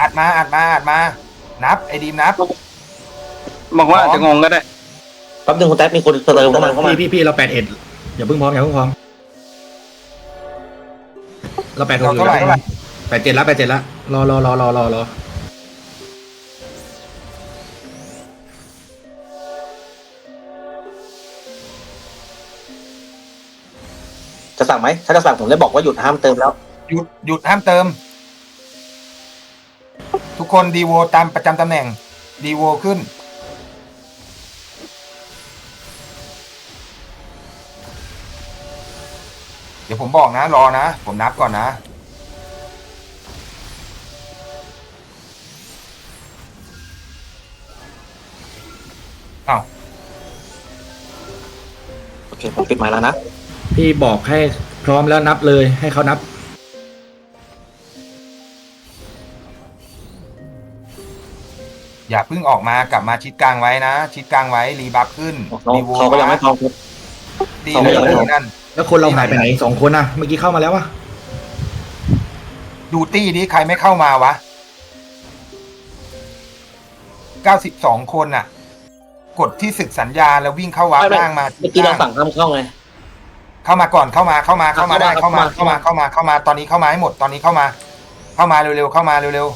อัดมาอัดมาอัดมา นับไอ้ดีมนับ บอกว่าอาจจะงงก็ได้ แป๊บนึงคุณแท็บมีคนเติมเข้ามาเข้ามาพี่พี่พี่เราแปดเอ็ดอย่าเพิ่งพร้อมอย่าเพิ่งพร้อมเราแปดหกเราอยู่เท่าไหร่ แล้วแปดเจ็ดแล้วแปดเจ็ดแล้วรอรอรอรอรอรอจะสั่งไหมถ้าจะสั่งผมได้บอกว่าหยุดห้ามเติมแล้วหยุดหยุดห้ามเติม ทุกคนดีโวตามประจำตำแหน่งดีโวขึ้น เดี๋ยวผมบอกนะ รอนะ ผมนับก่อนนะอ้าวโอเคผมปิดไมค์แล้วนะ พี่บอกให้พร้อมแล้วนับเลยให้เขานับ อย่าเพิ่งออกมากลับมาชิดกลางไว้นะ ชิดกลางไว้รีบัฟขึ้นเขารีโวเขาก็ยังไม่พร้อมครับดีเขาเลก็ยยังไม่พร้อมนั่น แล้วคนเราหายไปไหนสองคนนะเมื่อกี้เข้ามาแล้ววะดูตี้นี้ใครไม่เข้ามาวะเก้าสิบสองคนน่ะ กดที่ศึกสัญญาแล้ววิ่งเข้าวัดไม่ไม่ ล่างมาเมื่อกี้เราสั่งห้ามเข้าไง เข้ามาก่อนเข้ามาเข้ามาเข้ามาได้เข้าเข้ามามา เข้ามาเข้ามาเข้ามาตอนนี้เข้ามาให้หมดตอนนี้เข้ามา เข้ามาเร็วๆเข้ามาเร็ว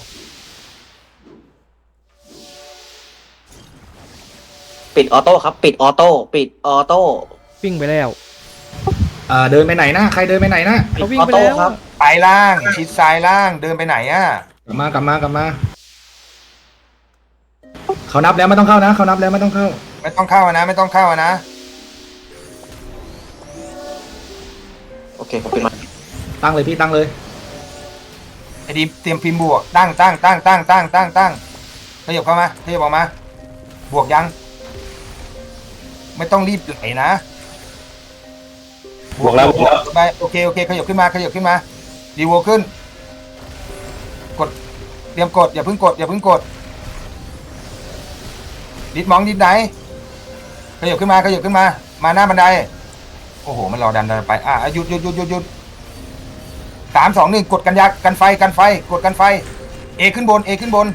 ปิดออโต้ครับ ปิดออโต้ ปิดออโต้ วิ่งไปแล้วเอ่อเดินไปไหนนะใครเดินไปไหนนะเขาวิ่งไปแล้วครับๆไปล่าง ชิดซ้ายล่าง เดินไปไหนอะ กลับมากลับมากลับมาเขานับแล้วไม่ต้องเข้านะเขานับแล้วไม่ต้องเข้า ไม่ต้องเข้าอะนะ ไม่ต้องเข้าอะนะ โอเคผมปิดไมค์ตั้งเลยพี่ตั้งเลยไอ้ดีมเตรียมพิมพ์บวกตั้งตั้งตั้งตั้งตั้งตั้งตั้งขยับเข้ามาขยับออกมา บวกยัง ไม่ต้องรีบไหลนะบวกแล้วบวกแล้ว ไปโอเคโอเคขยับขึ้นมาขยับขึ้นมาดีโวขึ้น กดเตรียมกดอย่าเพิ่งกดอย่าเพิ่งกดดิดมองดิดไหนขยับขึ้นมาขยับขึ้นมา มาหน้าบันไดโอ้โหมันรอดันดันไปอะหยุดหยุดหยุดหยุดหยุดสามสองหนึ่งกดกันยักกันไฟกันไฟ กดกันไฟ เอขึ้นบนเอขึ้นบน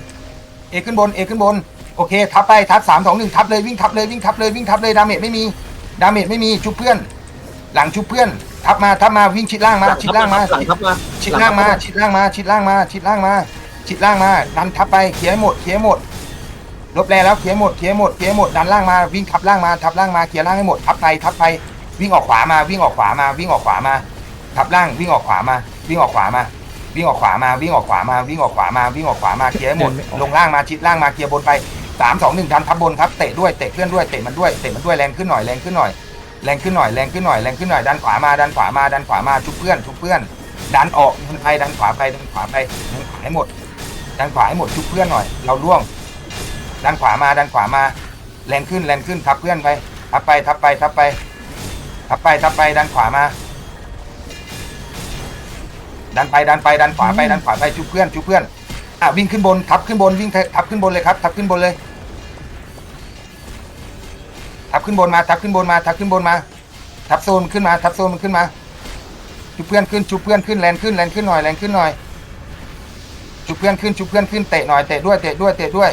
เอขึ้นบนเอขึ้นบน โอเค ทับไปทับสามสองหนึ่งทับเลยวิ่งทับเลยวิ่งทับเลยวิ่งทับเลยดาเมจไม่มีดาเมจไม่มีชุบเพื่อน หลังชุบเพื่อน ทับมาทับมาวิ่งชิดล่างมา ชิดล่างมาสั่งทับมาชิดล่างมา ชิดล่างมา ชิดล่างมา ชิดล่างมา ชิดล่างมา ดันทับไปเคลียร์ให้หมดเคลียร์ให้หมดลบแรงแล้วเคลียร์ให้หมดเคลียร์ให้หมดเคลียร์ให้หมดดันล่างมาวิ่งทับล่างมาทับล่างมาเคลียร์ล่างให้หมดทับไปทับไปวิ่งออกขวามาวิ่งออกขวามาวิ่งออกขวามาทับล่างวิ่งออกขวามาวิ่งออกขวามาวิ่งออกขวามาวิ่งออกขวามาวิ่งออกขวามาวิ่งออกขวามาเคลียร์ให้หมดเดินไม่ออกลงล่างมาชิดล่างมาเคลียร์บนไป สามสองหนึ่งดันทับบนครับเตะด้วยเตะเพื่อนด้วยเตะมันด้วยเตะมันด้วยแรงขึ้นหน่อยแรงขึ้นหน่อยแรงขึ้นหน่อยแรงขึ้นหน่อยแรงขึ้นหน่อยดันขวามาดันขวามาดันขวามาชุบเพื่อนชุบเพื่อน ดันออกดันไปดันขวาไปดันขวาไปดันขวาให้หมด ดันขวาให้หมดชุบเพื่อนหน่อย เราล่วง ดันขวามาดันขวามา แรงขึ้นแรงขึ้นทับเพื่อนไปทับไปทับไปทับไปทับไปทับไปดันขวามา ดันไปดันไปดันขวาไปดันขวาไปชุบเพื่อนชุบเพื่อน อะวิ่งขึ้นบนทับขึ้นบนวิ่งทับขึ้นบนเลยครับทับขึ้นบนเลยทับขึ้นบนมาทับขึ้นบนมาทับขึ้นบนมาทับโซนขึ้นมาทับโซนมันขึ้นมาชุบเพื่อนขึ้นชุบเพื่อนขึ้นแรงขึ้นแรงขึ้นหน่อยแรงขึ้นหน่อยชุบเพื่อนขึ้นชุบเพื่อนขึ้นเตะหน่อยเตะด้วยเตะด้วยเตะด้วย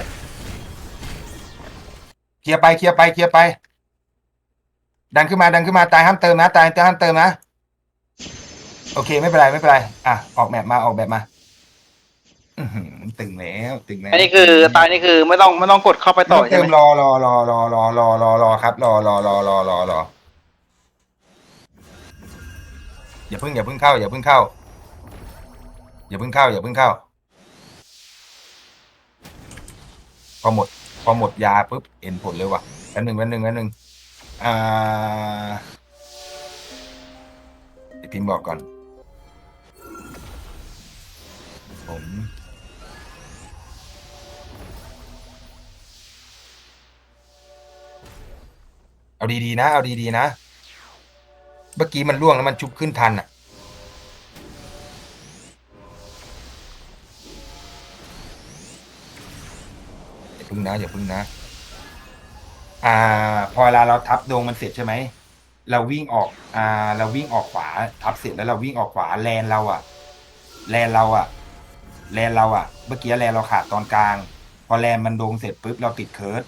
เคลียร์ไปเคลียร์ไปเคลียร์ไป ดันขึ้นมาดันขึ้นมาตายห้ามเติมนะตายห้ามเติมนะโอเคไม่เป็นไรไม่เป็นไรอะออกแบบมาออกแบบมา อื้อหือตึงแล้วตึงแล้วอันนี้คือตายนี่คือไม่ต้องไม่ต้องกดเข้าไปต่อไม่ใช่เติไหมมรอรอรอรอรอรอรอรอครับ รอรอรอรอรอรออย่าเพิ่งอย่าเพิ่งเข้า อย่าเพิ่งเข้า อย่าเพิ่งเข้า อย่าเพิ่งเข้า พอหมด พอหมดยาปุ๊บเห็นผลเลยว่ะแป๊บหนึ่งแป๊บหนึ่งแป๊บหนึ่งอ่าเดี๋ยวพิมพ์บอกก่อน ผม เอาดีๆนะ เอาดีๆนะ เมื่อกี้มันล่วงแล้วมันชุบขึ้นทันอะ อย่าพึ่งนะอย่าพึ่งนะ อ่า พอเวลาเราทับดวงมันเสร็จใช่ไหม เราวิ่งออก อ่า เราวิ่งออกขวา ทับเสร็จแล้วเราวิ่งออกขวาแลนเราอะ แลนเราอะ แลนเราอะ เมื่อกี้แลนเราขาดตอนกลาง พอแลนมันโดงเสร็จปุ๊บเราติดเคิร์ด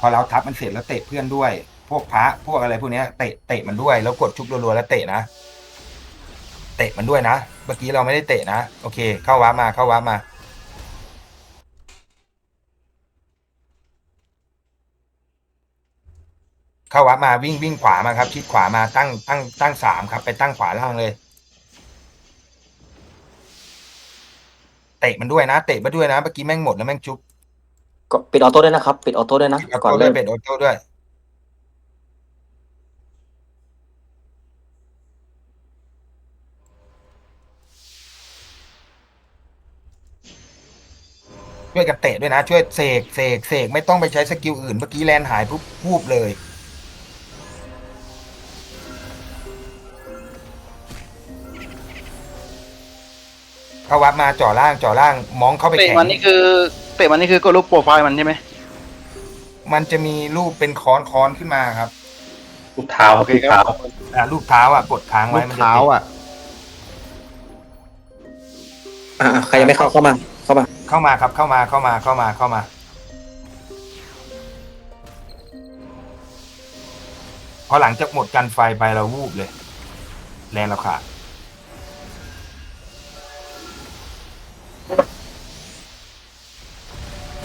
พอเราทับมันเสร็จแล้วเตะเพื่อนด้วย พวกพระพวกอะไรพวกเนี้ยเตะเตะมันด้วย แล้วกดชุบรัวๆแล้วเตะนะเตะมันด้วยนะ เมื่อกี้เราไม่ได้เตะนะ โอเค เข้าว้ามาเข้าว้ามา เข้าวัดมาวิ่งวิ่งขวามาครับชิดขวามาตั้งตั้งตั้งสามครับ ไปตั้งขวาล่างเลย เตะมันด้วยนะ เตะมาด้วยนะเมื่อกี้แม่งหมดแล้วแม่งจุ๊บ ก็ปิดออโต้ด้วยนะครับ ปิดออโต้ด้วยนะแล้วก่อนก็ด้เริ่วยมเป็ดโอโต้ด้วย ช่วยกันเตะด้วยนะ ช่วยเสกเสกเสกไม่ต้องไปใช้สกิลอื่น เมื่อกี้แลนหายปุ๊บพูบเลยเข้าวัดมาจ่อล่างจ่อล่างมองเข้าไปเตะแข่งมันนี่คือ เตะมันนี่คือกดรูปโปรไฟล์มันใช่ไหมมันจะมีรูปเป็นค้อนค้อนขึ้นมาครับลูกเท้าโอเคลูกครัเท้าบอ่ารูปเท้าอะกดค้างลูไว้กมันจะเท้าติดอะอ่าใครยังไม่เข้าเข้ามา เข้ามา เข้ามาครับเข้ามาเข้ามาเข้ามาเข้ามา พอหลังจากหมดกันไฟไปเราวูบเลย แรงเราขาด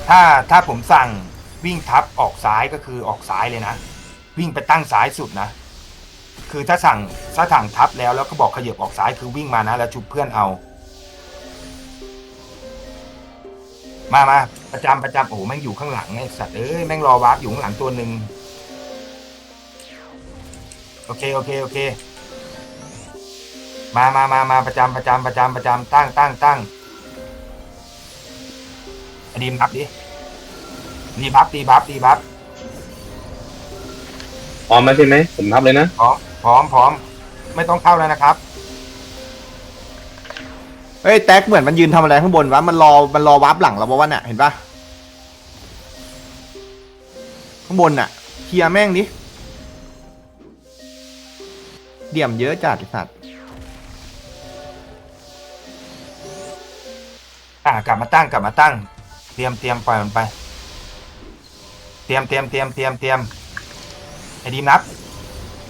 ถ้าถ้าผมสั่งวิ่งทับออกซ้ายก็คือออกซ้ายเลยนะ วิ่งไปตั้งซ้ายสุดนะ คือถ้าสั่งถ้าสั่งทับแล้วแล้วก็บอกขยับออกซ้ายคือวิ่งมานะแล้วชุบเพื่อนเอา มามาประจำประจำโอ้โหแม่งอยู่ข้างหลังไอ้สัตว์เอ้ยแม่งรอวาร์ปอยู่ข้างหลังตัวหนึ่งโอเคโอเคโอเค มามามามาประจำประจำประจำประจำตั้งตั้งตั้ง ดีมบัฟดิดีบัฟดีบัฟดีบัฟพร้อมแล้วใช่ไหมผมนับเลยนะพร้อมพร้อมพร้อม ไม่ต้องเข้าแล้วนะครับเฮ้ยแท็กเหมือนมันยืนทำอะไรข้างบนวะมันรอมันรอวาร์ปหลังเราปะวะเนี่ยเห็นปะข้างบนน่ะเคลียร์แม่งดิเดี่ยมเยอะจัดไอ้สัตว์อ่ากลับมาตั้งกลับมาตั้ง เตรียมเตรียมปล่อยมันไป เตรียมเตรียมเตรียมเตรียมเตรียมไอ้ดีมนับ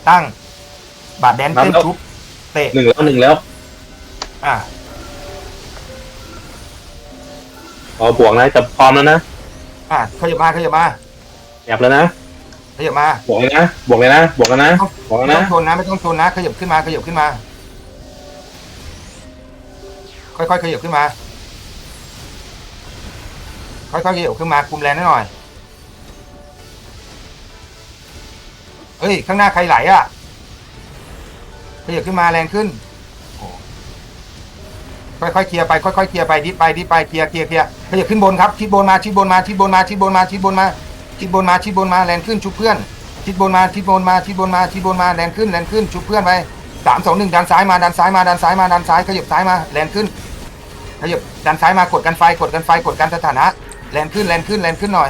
ตั้ง บาดแดนนับเต้นแล้วชุบเตะหนึ่งแล้วหนึ่งแล้ว อ่าพอบวกนะจะพร้อมแล้วนะอ่าขยับมาขยับมาแอบแล้วนะขยับมาบวกเลยนะบวกเลยนะบวกแล้วนะบวกแล้วไม่นะต้องชนนะไม่ต้องชนนะขยับขึ้นมาขยับขึ้นมา ค่อยๆขยับขึ้นมา ค่อยๆขยับขึ้นมาคุมแรงหน่อยเฮ้ย ข้างหน้าใครไหลอะขยับขึ้นมาแรงขึ้นค่อยๆเคลียร์ไปค่อยๆเคลียร์ไปดิบไปดิบไปเคลียร์เคลียร์เคลียร์ขยับขึ้นบนครับชิดบนมาชิดบนมาชิดบนมาชิดบนมาชิดบนมาชิดบนมาชิดบนมาแรงขึ้นชุบเพื่อนชิดบนมาชิดบนมาชิดบนมาชิดบนมาแรงขึ้นแรงขึ้นชุบเพื่อนไปสามสองหนึ่งดันซ้ายมาดันซ้ายมาดันซ้ายมาดันซ้ายขยับซ้ายมาแรงขึ้นขยับดันซ้ายมากดกันไฟกดกันไฟกดกันสถานะ แรงขึ้นแรงขึ้นแรงขึ้นหน่อย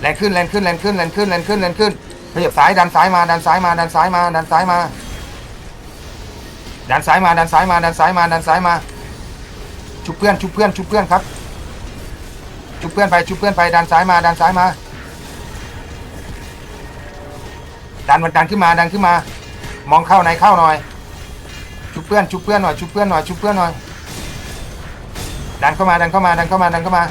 แรงขึ้นแรงขึ้นแรงขึ้นแรงขึ้นแรงขึ้นแรงขึ้นขยับซ้ายดันซ้ายมาดันซ้ายมาดันซ้ายมาดันซ้ายมา ดันซ้ายมาดันซ้ายมาดันซ้ายมาดันซ้ายมา ชุบเพื่อนชุบเพื่อนชุบเพื่อนครับ ชุบเพื่อนไปชุบเพื่อนไปดันซ้ายมาดันซ้ายมา ดันมันดันขึ้นมาดันขึ้นมา มองเข้าในเข้าหน่อย ชุบเพื่อนชุบเพื่อนหน่อยชุบเพื่อนหน่อยชุบเพื่อนหน่อย ดันเข้ามาดันเข้ามาดันเข้ามาดันเข้ามา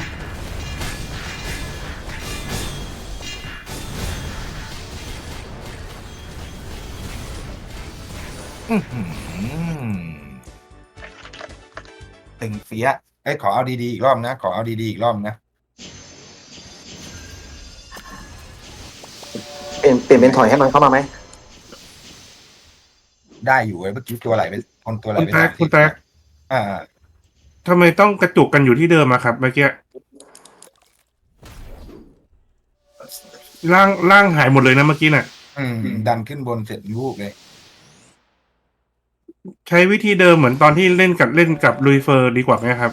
ตึงเสียเอ้ยขอเอาดีๆอีกรอบนะ ขอเอาดีๆอีกรอบนะ เปลี่ยนเปลี่ยนเป็นถอยให้มันเข้ามาไหมได้อยู่เว้ยเมื่อกี้ตัวไหลไปคนตัวไหลคุณไปแท็กสามสิบคุณแท็กอ่าทำไมต้องกระจุกกันอยู่ที่เดิมอะครับเมื่อกี้ร่างร่างหายหมดเลยนะเมื่อกี้น่ะ อืม ดันขึ้นบนเสร็จลูกเลย ใช้วิธีเดิมเหมือนตอนที่เล่นกับเล่นกับลุยเฟอร์ดีกว่าไหมครับ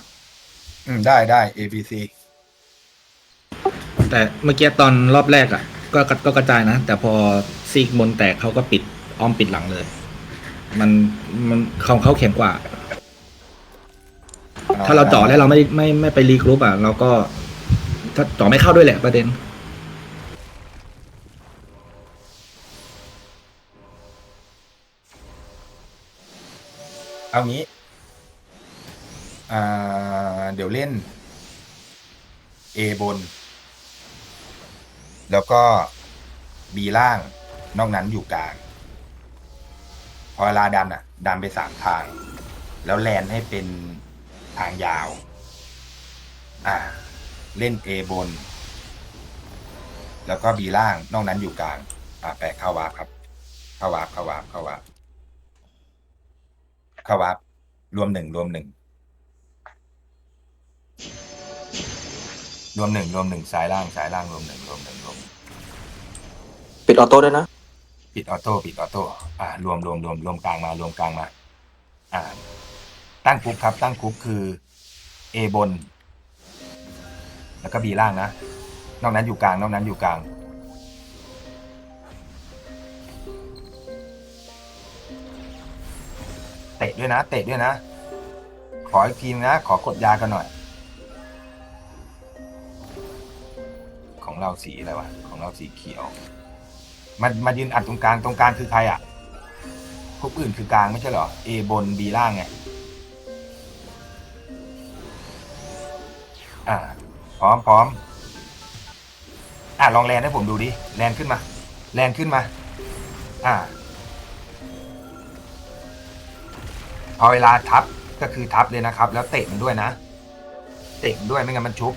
อืมได้ได้ APC แต่เมื่อกี้ตอนรอบแรกอะ ก็ก็ก็กระจายนะ แต่พอซีกบนแตกเขาก็ปิดอ้อมปิดหลังเลย มันมันของเขาแข็งกว่าอ่า ถ้าเราเจาะแล้วเราไม่ไม่ไม่ไปรีกรุ๊ปอะ เราก็ ถ้าเจาะไม่เข้าด้วยแหละประเด็น เอางี้ อ่า เดี๋ยวเล่น A บน แล้วก็ B ล่าง นอกนั้นอยู่กลาง พอเวลาดันอะ ดันไปสามทาง แล้วแลนให้เป็นทางยาว อ่า เล่น A บน แล้วก็ B ล่าง นอกนั้นอยู่กลาง อ่าแปะเข้าวาร์ปครับ เข้าวาร์ปเข้าวาร์ปเข้าวาร์ป เข้าวาร์ปรวมหนึ่งรวมหนึ่งรวมหนึ่งรวมหนึ่งซ้ายล่างซ้ายล่างรวมหนึ่งรวมหนึ่งรวมปิดออโต้ด้วยนะปิดออโต้ปิดออโต้อ่ารวมรวมรวมรวมกลางมารวมกลางมา อ่า ตั้งกรุ๊ปครับ ตั้งกรุ๊ปคือ A บน แล้วก็ B ล่างนะ นอกนั้นอยู่กลาง นอกนั้นอยู่กลาง เตะด้วยนะ เตะด้วยนะ ขออีกทีนะ ขอกดยากันหน่อย ของเราสีอะไรวะ ของเราสีเขียวมันมายืนอัดตรงกลาง ตรงกลางคือใครอะพวกอื่นคือกลางไม่ใช่เหรอ A บน B ล่างไง อ่า พร้อมพร้อม อะลองแลนให้ผมดูดิ แลนขึ้นมา แลนขึ้นมา อ่า พอเวลาทับก็คือทับเลยนะครับ แล้วเตะมันด้วยนะ เตะมันด้วยไม่งั้นมันชุบ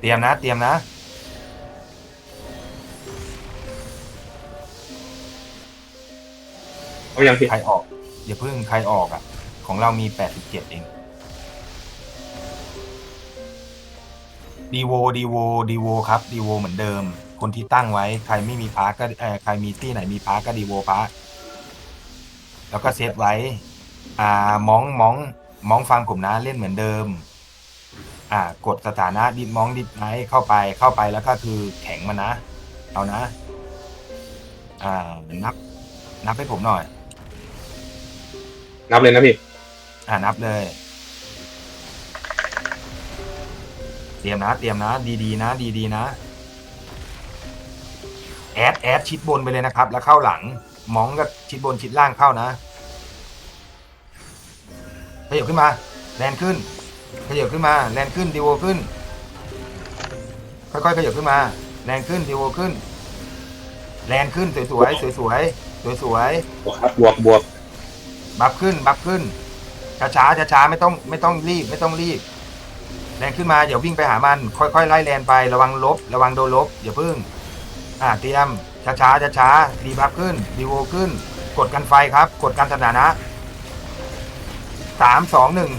เตรียมนะ เตรียมนะ เอายังพี่ใครออกอย่าเพิ่งใครออกอะ ของเรามีแปดสิบเจ็ดเองดีโวดีโวดีโวครับดีโวเหมือนเดิม คนที่ตั้งไว้ ใครไม่มีพาร์ก็เออใครมีที่ไหนมีพาร์ก็ดีโวพาร์ แล้วก็เซตไว้ อ่ามองมองมองฟังผมนะเล่นเหมือนเดิม อ่ากดสถานะดิมองดิไนเข้าไปเข้าไปแล้วก็คือแข็งมันนะ เอานะ อ่านับ นับให้ผมหน่อย นับเลยนะพี่อ่านับเลย เตรียมนะ เตรียมนะ ดีๆนะ ดีๆนะ แอดแอดชิดบนไปเลยนะครับ แล้วเข้าหลัง มองก็ชิดบนชิดล่างเข้านะขยับขึ้นมาแลนขึ้นขยับขึ้นมาแลนขึ้นดีโวขึ้น ค่อยๆขยับขึ้นมาแลนขึ้นดีโวขึ้นแลนขึ้นสวยๆสวยๆสวยๆบวกครับบวกบวกบัฟขึ้นบัฟขึ้นช้าช้าช้าช้าๆไม่ต้องไม่ต้องรีบไม่ต้องรีบแรงขึ้นมาเดี๋ยววิ่งไปหามัน ค่อยๆไล่แลนไประวังลบ ระวังโดนลบอย่าพึ่ง อ่าเตรียม ช้าช้าช้าช้าๆดีบัฟขึ้นดีโวขึ้น กดกันไฟครับ กดกันสถานะสามสองหนึ่ง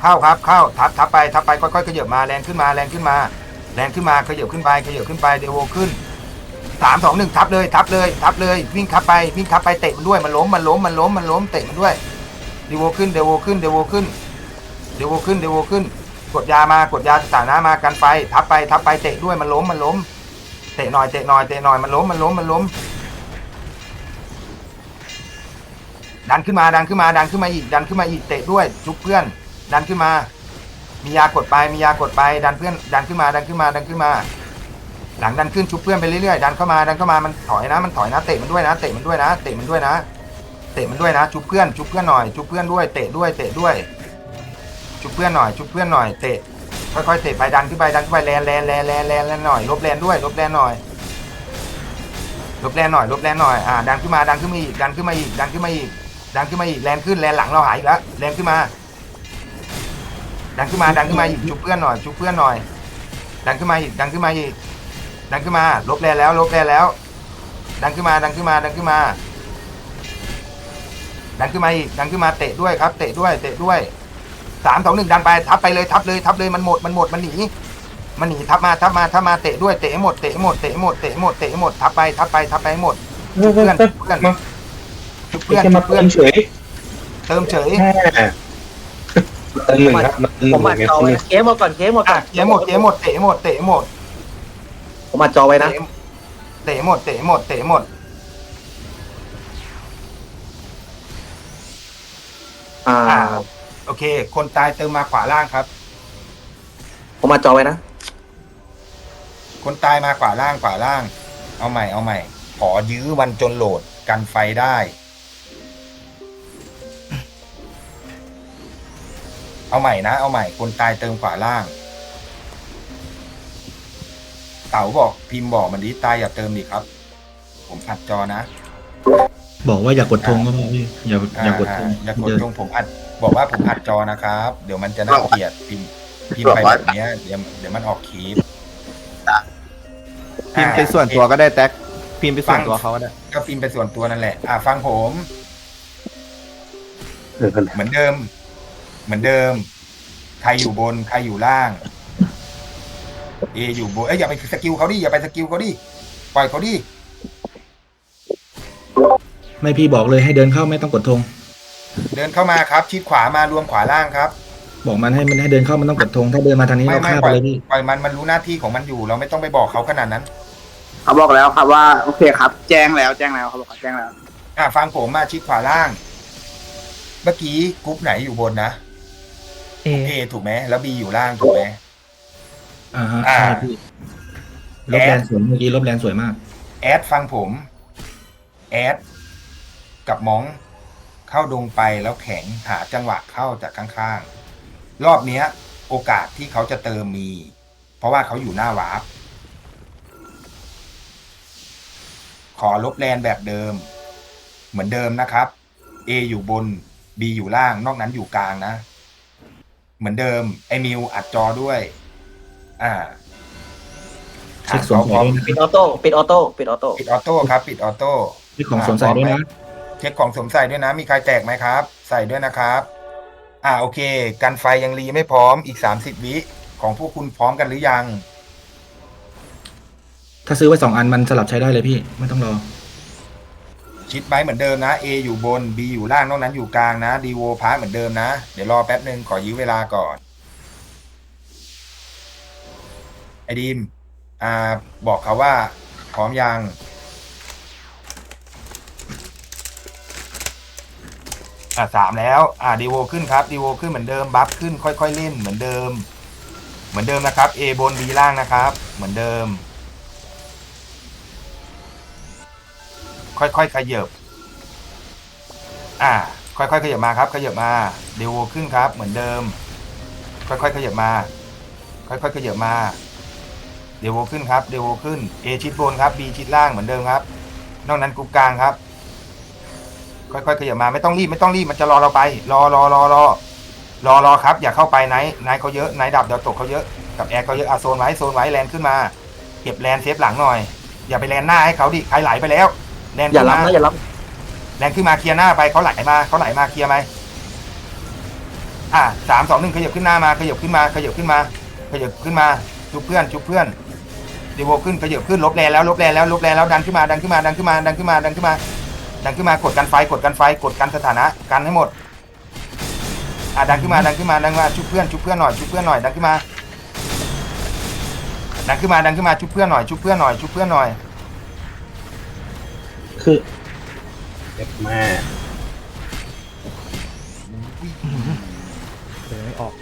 เข้าครับเข้าทับทับไปทับไปค่อยๆขยับมาแรงขึ้นมาแรงขึ้นมา แรงขึ้นมาขยับขึ้นไปขยับขึ้นไปเดโวขึ้นสามสองหนึ่งทับเลยทับเลยทับเลย วิ่งทับไปวิ่งทับไปเตะมันด้วยมันล้มมันล้มมันล้มมันล้มเตะมันด้วยเดโวขึ้นเดโวขึ้นเดโวขึ้นเดโวขึ้นเดโวขึ้น กดยามากดยาสถานะมากันไฟทับไปทับไปเตะด้วยมันล้มมันล้ม เตะหน่อยเตะหน่อยเตะหน่อยมันล้มมันล้มมันล้ม ดันขึ้นมาดันขึ้นมาดันขึ้นมาอีกดันขึ้นมาอีกเตะด้วยจุกเพื่อน ดันขึ้นมา มียากดไปมียากดไป ดันเพื่อนดันขึ้นมาดันขึ้นมาดันขึ้นมา หลังดันขึ้นชุบเพื่อนไปเรื่อยๆดันเข้ามาดันเข้ามามันถอยนะ มันถอยนะเตะมันด้วยนะเตะมันด้วยนะเตะมันด้วยนะเตะมันด้วยนะชุบเพื่อนชุบเพื่อนหน่อยชุบเพื่อนด้วยเตะด้วยเตะด้วยชุบเพื่อนหน่อยชุบเพื่อนหน่อยเตะ ค่อยๆเตะไปดันขึ้นไปดันขึ้นไปแลนแลนแลนแลนแลนแลนหน่อยลบแลนด้วยลบแลนหน่อยลบแลนหน่อยลบแลนหน่อยอ่าดันขึ้นมาดันขึ้นมาอีกดันขึ้นมาอีกดันขึ้นมาอีกดันขึ้นมาอีกแลนขึ้นแลนหลังเราหายอีกแล้วแลนขึ้นมา ดันขึ้นมาดันขึ้นมาอีกชุบเพื่อนหน่อยชุบเพื่อนหน่อย ดันขึ้นมาอีกดันขึ้นมาอีกดันขึ้นมา ลบแลนแล้ว ลบแลนแล้ว ดันขึ้นมาดันขึ้นมาดันขึ้นมาดันขึ้นมาอีกดันขึ้นมาเตะด้วยครับ เตะด้วยเตะด้วย สามสองหนึ่งดันไปทับไปเลยทับเลยทับเลยมันหมดมันหมดมันหนีมันหนีทับมาทับมาทับมาเตะด้วยเตะให้หมดเตะให้หมดเตะให้หมดเตะให้หมดเตะให้หมดทับไปทับไปทับไปให้หมดชุบเพื่อนชุบเพื่อนมาชุบไม่เพื่อนใช่ชุมาบเติเพื่อนมเฉยเติมเฉยแค่เติมหนึ่งครับมาเติมหผมนึ่อัดงไงจอไว้นะเคสหมดก่อนเคสหมดก่อะอนเตะหมดเตะหมดเตะหมดเตะหมดผมอัดจอไว้นะเตะหมดเตะหมดเตะหมดอ่าอ่า โอเค คนตายเติมมาขวาล่างครับ ผมมาจอไว้นะ คนตายมาขวาล่างขวาล่าง เอาใหม่เอาใหม่ ขอยื้อวันจนโหลดกันไฟได้ เอาใหม่นะ เอาใหม่ คนตายเติมขวาล่าง เต๋าบอกพิมพ์บอกมันดิตายอย่าเติมดิครับ ผมอัดจอนะ บอกว่าอย่ากดธงก็พอพี่อย่าอย่ากดธงอย่ากดตรงผมอัด บอกว่าผมอัดจอนะครับ เดี๋ยวมันจะน่าเกลียดพิมพ์พิมพ์ไปแบบเนี้ยเดี๋ยวเดี๋ยวมันออกคลิปพิมพ์เป็นส่วนตัวก็ได้แท็กพิมพ์เป็นส่วนตัวเขาก็ได้ก็พิมพ์เป็นส่วนตัวนั่นแหละ อ่าฟังผมเออเหมือนเดิม เหมือนเดิม ใครอยู่บน ใครอยู่ล่าง เออยู่บน เอ้ยอย่าไปสกิลเขาดิ อย่าไปสกิลเขาดิ ปล่อยเขาดิ ไม่พี่บอกเลยให้เดินเข้าไม่ต้องกดธงเดินเข้ามาครับ ชิดขวามารวมขวาล่างครับ บอกมันให้มันให้เดินเข้ามันต้องกดธงถ้าเดินมาทางนี้ไม่เราไม่ฆ่าปไปล่อยเลยพี่ปล่อยมันมันรู้หน้าที่ของมันอยู่ เราไม่ต้องไปบอกเขาขนาดนั้นเขาบอกแล้วครับว่าโอเคครับ แจ้งแล้วแจ้งแล้วเขาบอกว่าแจ้งแล้ว อะฟังผมมาชิดขวาล่าง เมื่อกี้กรุ๊ปไหนอยู่บนนะเอ เอถูกไหมแล้วบีอยู่ล่างถูกไหม อ่าฮะอ่าใช่พี่ลบแลนสวยเมื่อกี้ลบแลนสวยมาก แอดฟังผม แอด กับมองเข้าดงไปแล้วแข็งหาจังหวะเข้าจากข้างๆ รอบเนี้ย โอกาสที่เขาจะเติมมี เพราะว่าเขาอยู่หน้าวาร์ปขอลบแลนแบบเดิม เหมือนเดิมนะครับ A อยู่บน B อยู่ล่าง นอกนั้นอยู่กลางนะ เหมือนเดิม ไอมิวอัดจอด้วย อ่าเช็คสวมใส่ด้วยนะปิดออโต้ปิดออโต้ปิดออโต้ปิดออโต้ครับ ปิดออโต้พี่ของสวมใส่ด้วยนะ เช็คของสวมใส่ด้วยนะ มีใครแตกไหมครับ ใส่ด้วยนะครับ อ่าโอเค กันไฟยังรีไม่พร้อมอีกสามสิบวิของพวกคุณพร้อมกันหรือยัง ถ้าซื้อไว้สองอันมันสลับใช้ได้เลยพี่ ไม่ต้องรอ ชิดไว้เหมือนเดิมนะ A อยู่บน B อยู่ล่างนอกนั้นอยู่กลางนะ D โวพาเหมือนเดิมนะ เดี๋ยวรอแป๊บหนึ่งขอยื้อเวลาก่อน ไอดีมอ่าบอกเขาว่าพร้อมยัง อ่าสามแล้ว อ่าดีโวขึ้นครับดีโวขึ้นเหมือนเดิมบัฟขึ้นค่อย ๆ เล่นเหมือนเดิม เหมือนเดิมนะครับ A บน B ล่างนะครับ เหมือนเดิม ค่อยๆขยับอ่า ค่อยๆขยับมาครับขยับมาเดวโวขึ้นครับ เหมือนเดิม ค่อยๆขยับมา ค่อยๆขยับมาเดวโวขึ้นครับเดวโวขึ้น A ชิดบนครับ B ชิดล่างเหมือนเดิมครับ นอกนั้นกรุ๊ปกลางครับ ค่อยๆขยับมาไม่ต้องรีบไม่ต้องรีบมันจะรอเราไป รอรอรอรอรอรอครับ อย่าเข้าไปไหนไหนเขาเยอะไหนดับเดี๋ยวตกเขาเยอะกับแอร์เขาเยอะอะโซนไว้โซนไว้แลนขึ้นมา เก็บแลนเซฟหลังหน่อย อย่าไปแลนหน้าให้เขาดิใครไหลไปแล้วแลนอย่าขึ้นรับมานะอย่ารับแรงขึ้นมาเคลียร์หน้าไปเขาไหลมาเขาไหลมาเคลียร์ไหมอะสามสองหนึ่งขยับขึ้นหน้ามาขยับขึ้นมาขยับขึ้นมาขยับขึ้นมาจุบเพื่อนจุบเพื่อนดีโวขึ้นขยับขึ้นลบแรงแล้วลบแรงแล้วลบแรงแล้วดันขึ้นมาดันขึ้นมาดันขึ้นมาดันขึ้นมาดันขึ้นมา ดันขึ้นมากดกันไฟกดกันไฟกดกันสถานะกันให้หมดอะดันขึ้นมาดันขึ้นมาดันขึ้นมาชุบเพื่อนชุบเพื่อนหน่อยชุบเพื่อนหน่อยดันขึ้นมาดันขึ้นมาดันขึ้นมาชุบเพื่อนหน่อยชุบเพื่อนหน่อยชุบเพื่อนหน่อย คือเจ็บมากเดินไม่ออก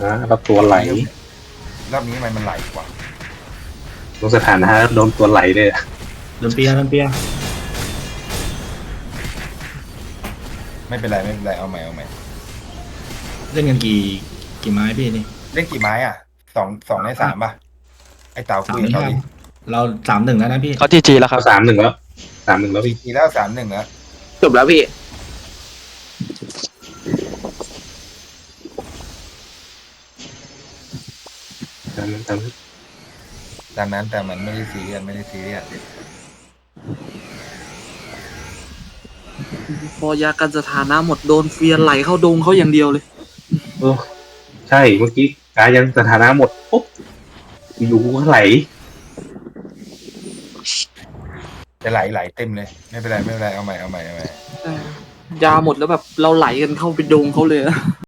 ฮะแล้วตัวไหลรอบนี้ทำไมมันไหลกว่าลงสถานะโดนตัวไหลเลยอะ เดินเปียเดินเปียไม่เป็นไรไม่เป็นไรเอาใหม่เอาใหม่เล่นกันกี่กี่ไม้พี่นี่เล่นกี่ไม้อะสองสองในสามป่ะไอเต่าสาคุมยกับนี่เขาครับดิเราสามหนึ่งแล้วนะพี่เขาจีจีแล้วครัเขาบสามหนึ่งแล้วสามหนึ่งแล้วพี่ทีแล้วสามหนึ่งแล้วจบแล้วพี่ตามนั้นตามนั้นดังนั้นแต่มันไม่ได้ซีเรียสไม่ได้ซีเรียส พอยากันสถานะหมดโดนเฟียนไหลเข้าดงเขาอย่างเดียวเลยโอ้ใช่เมื่อกี้กายยังสถานะหมดปุ๊บอยู่ก็ไหลจะไหลไหลเต็มเลย ไม่เป็นไรไม่เป็นไรเอาใหม่เอาใหม่เอาใหม่ ยาหมดแล้วแบบเราไหลกันเข้าไปดงเขาเลยอะ